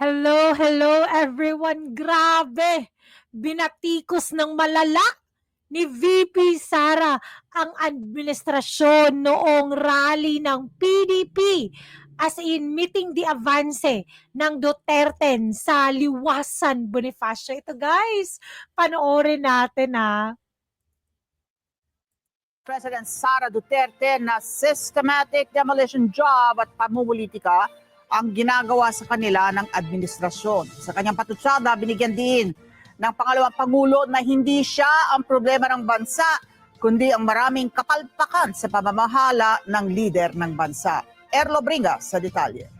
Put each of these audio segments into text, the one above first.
Hello, hello everyone. Grabe! Binatikos ng malala ni VP Sara ang administrasyon noong rally ng PDP as in meeting the avance ng Duterte sa Liwasan Bonifacio. Ito guys, panoorin natin ha. President Sara Duterte na systematic demolition job at pamumulitika ang ginagawa sa kanila ng administrasyon. Sa kanyang patutsada, binigyan din ng pangalawang pangulo na hindi siya ang problema ng bansa, kundi ang maraming kapalpakan sa pamamahala ng lider ng bansa. Erlo Bringa sa detalye.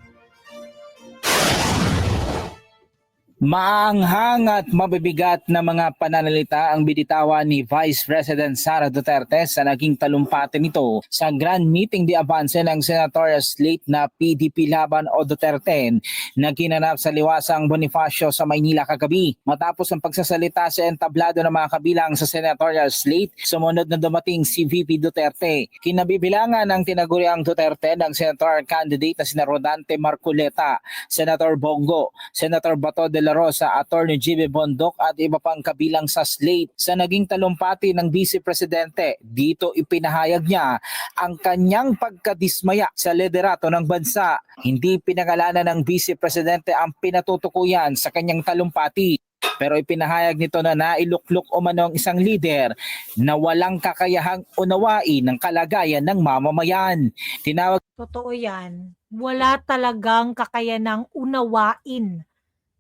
Maanghang at mabibigat na mga pananalita ang binitawan ni Vice President Sara Duterte sa naging talumpati nito sa Grand Meeting di Avance ng senatorial slate na PDP Laban o Duterte na ginanap sa liwasang Bonifacio sa Maynila kagabi. Matapos ang pagsasalita sa entablado ng mga kabilang sa senatorial slate, sumunod na dumating si VP Duterte. Kinabibilangan ng tinaguriang Duterte ng senatorial candidate na sina Rodante Marculeta, Senator Bongo, Senator Bato de Rosa, Attorney Jimmy Bondok at iba pang kabilang sa slate sa naging talumpati ng Vice Presidente. Dito ipinahayag niya ang kanyang pagkadismaya sa liderato ng bansa. Hindi pinangalanan ng Vice Presidente ang pinatutukuyan sa kanyang talumpati. Pero ipinahayag nito na nailuklok umano ang isang lider na walang kakayahang unawain ng kalagayan ng mamamayan. Tinawag Totoo yan. Wala talagang kakayanang unawain,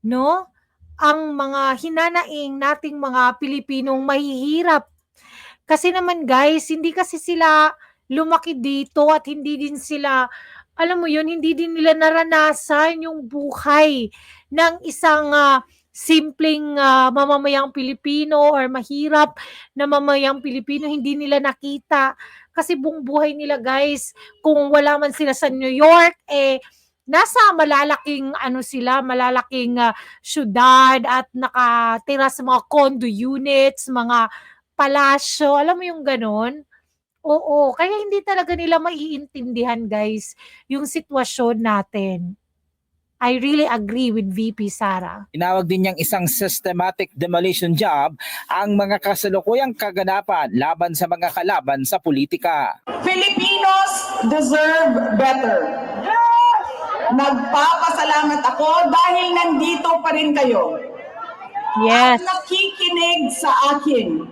no? Ang mga hinanaing nating mga Pilipinong mahihirap. Kasi naman guys, hindi kasi sila lumaki dito at hindi din sila, alam mo yun, hindi din nila naranasan yung buhay ng isang ah, simpleng ah, mamamayang Pilipino or mahirap na mamamayang Pilipino, hindi nila nakita. Kasi buong buhay nila guys, kung wala man sila sa New York, eh, nasa malalaking ano sila, malalaking ah, syudad at nakatira sa mga condo units, mga palasyo, alam mo yung ganon? Oo, kaya hindi talaga nila maiintindihan guys yung sitwasyon natin. I really agree with VP Sara. Tinawag din niyang isang systematic demolition job ang mga kasalukuyang kaganapan laban sa mga kalaban sa politika. Filipinos deserve better. Nagpapasalamat ako dahil nandito pa rin kayo. Yes. Nakikinig sa akin.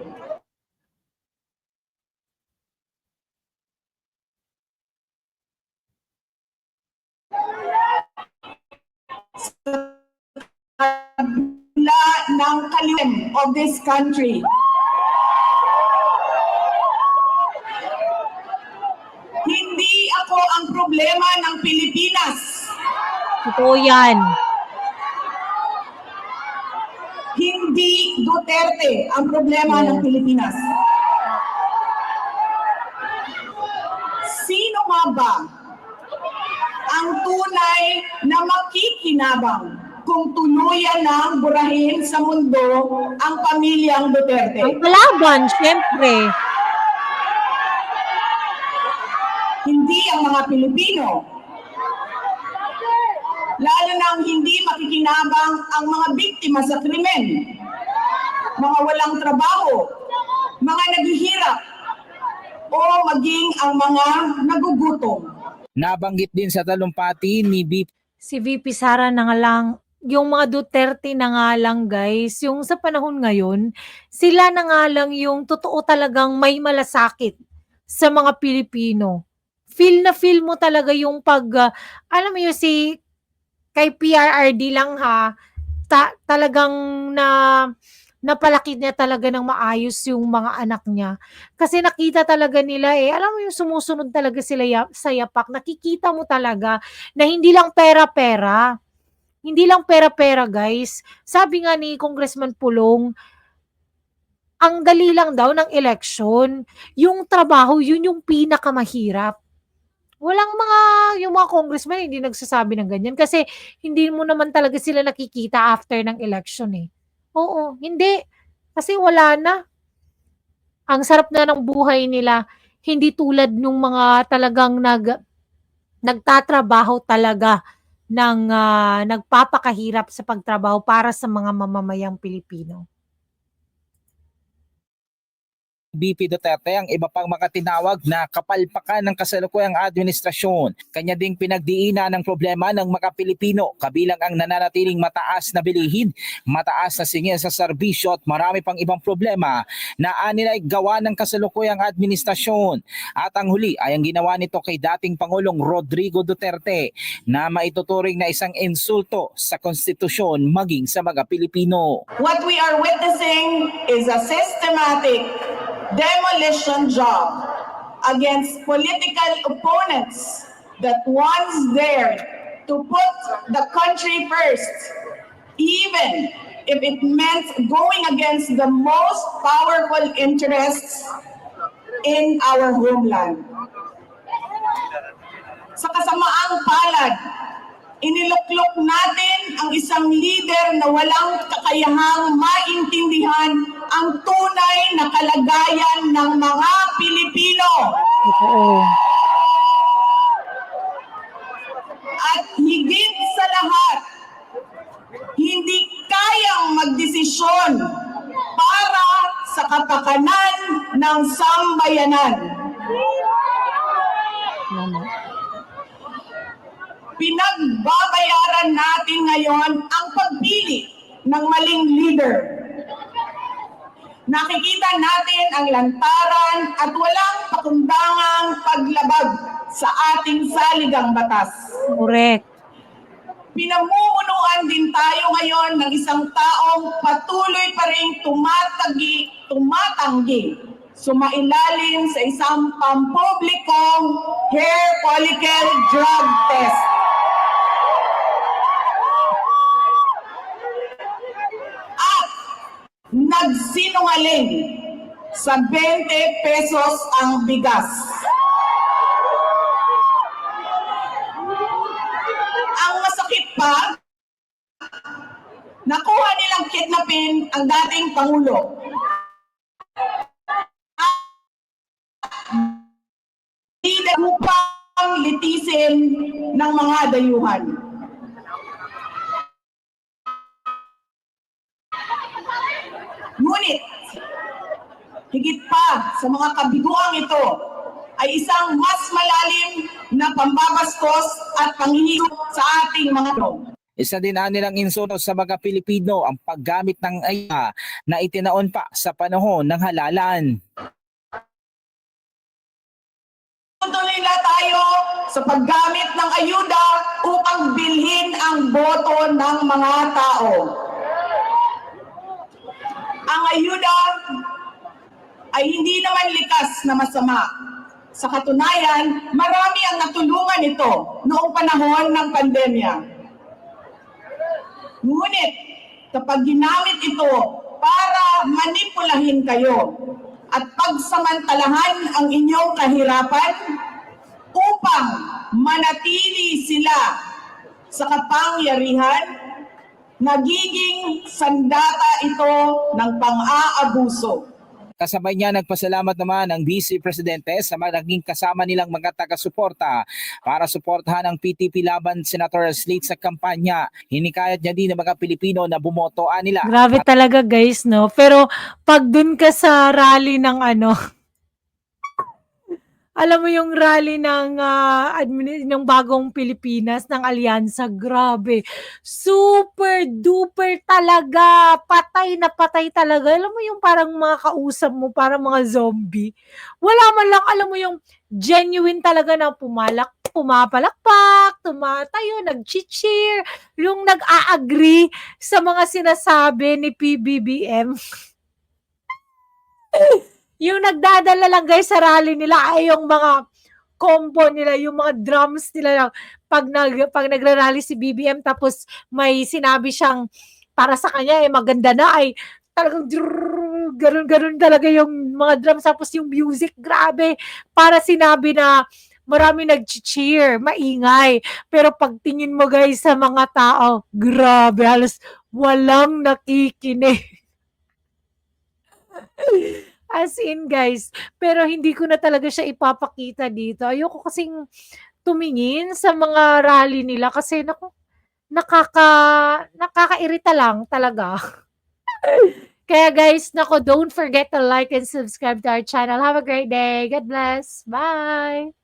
La ng kalim of this country. Hindi ako ang problema ng Pilipinas. Totoo yan. Hindi Duterte ang problema ng Pilipinas. Sino nga ba ang tunay na makikinabang kung tuluyan ng burahin sa mundo ang pamilyang Duterte? Ang kalaban, syempre. Hindi ang mga Pilipino. Lalo na ang hindi makikinabang ang mga biktima sa krimen. Mga walang trabaho, mga naghihirap, o maging ang mga nagugutom. Nabanggit din sa talumpati ni BP si VP Sara na nga lang, yung mga Duterte na nga lang guys, yung sa panahon ngayon, sila na nga lang yung totoo talagang may malasakit sa mga Pilipino. Feel na feel mo talaga yung pag, ah, alam mo yung si, kay PRRD lang ha, ta- talagang na, napalaki niya talaga ng maayos yung mga anak niya. Kasi nakita talaga nila eh, alam mo yung sumusunod talaga sila sa yapak, nakikita mo talaga na hindi lang pera-pera. Hindi lang pera-pera, guys. Sabi nga ni Congressman Pulong, ang dali lang daw ng election. Yung trabaho, yun yung pinakamahirap. Walang mga, yung mga congressman, hindi nagsasabi ng ganyan. Kasi hindi mo naman talaga sila nakikita after ng election eh. Oo, hindi. Kasi wala na. Ang sarap na ng buhay nila. Hindi tulad nung mga talagang nag, nagtatrabaho talaga ng ah, nagpapakahirap sa pagtrabaho para sa mga mamamayang Pilipino. BP Duterte ang iba pang makatinawag na kapalpakan ng kasalukuyang administrasyon. Kanya ding pinagdiinan ng problema ng mga Pilipino kabilang ang nananatiling mataas na bilihin, mataas na singil sa serbisyo at marami pang ibang problema na anilay gawa ng kasalukuyang administrasyon. At ang huli ay ang ginawa nito kay dating Pangulong Rodrigo Duterte na maituturing na isang insulto sa konstitusyon maging sa mga Pilipino. What we are witnessing is a systematic demolition job against political opponents that once dared to put the country first, even if it meant going against the most powerful interests in our homeland. Sa kasamaang palad, iniluklok natin ang isang leader na walang kakayahang maintindihan ang tunay na kalagayan ng mga Pilipino. At higit sa lahat, hindi kayang magdesisyon para sa kapakanan ng sambayanan. Pinagbabayaran natin ngayon ang pagpili ng maling leader. Nakikita natin ang lantaran at walang pakundangang paglabag sa ating saligang batas. Correct. Pinamumunuan din tayo ngayon ng isang taong patuloy pa rin tumatagi, tumatanggi, sumailalim sa isang pampublikong hair follicle drug test. At nagsinungaling sa 20 pesos ang bigas. Ang masakit pa, nakuha nilang kidnapin ang dating Pangulo. Hindi upang litisin ng mga dayuhan. Ngunit, higit pa sa mga kabiguang ito, ay isang mas malalim na pambabastos at panghihirap sa ating mga tao. Isa din na nilang insulto sa mga Pilipino ang paggamit ng aya na itinaon pa sa panahon ng halalan. Tuloy na tayo sa paggamit ng ayuda upang bilhin ang boto ng mga tao. Ang ayuda ay hindi naman likas na masama. Sa katunayan, marami ang natulungan ito noong panahon ng pandemya. Ngunit kapag ginamit ito para manipulahin kayo at pagsamantalahan ang inyong kahirapan upang manatili sila sa kapangyarihan, nagiging sandata ito ng pang-aabuso. Kasabay niya nagpasalamat naman ang Vice Presidente sa mga naging kasama nilang mga taga-suporta para suportahan ang PTP laban senatorial slate sa kampanya. Hinikayat niya din ng mga Pilipino na bumotoan nila. Grabe talaga guys, no? Pero pag dun ka sa rally ng ano, alam mo yung rally ng ah, admini- ng bagong Pilipinas ng Alyansa, grabe. Super duper talaga. Patay na patay talaga. Alam mo yung parang mga kausap mo, parang mga zombie. Wala man lang, alam mo yung genuine talaga na pumalak, pumapalakpak, tumatayo, nag-cheer, yung nag-a-agree sa mga sinasabi ni PBBM. yung nagdadala lang guys sa rally nila ay yung mga combo nila, yung mga drums nila lang. Pag, nag, pag nagra-rally si BBM tapos may sinabi siyang para sa kanya eh maganda na ay talagang ganun-ganun talaga yung mga drums tapos yung music grabe para sinabi na marami nag-cheer, maingay. Pero pagtingin mo guys sa mga tao, grabe, halos walang nakikinig. As in guys, pero hindi ko na talaga siya ipapakita dito. Ayoko kasing tumingin sa mga rally nila kasi naku, nakaka nakakairita lang talaga. Kaya guys, naku, don't forget to like and subscribe to our channel. Have a great day. God bless. Bye.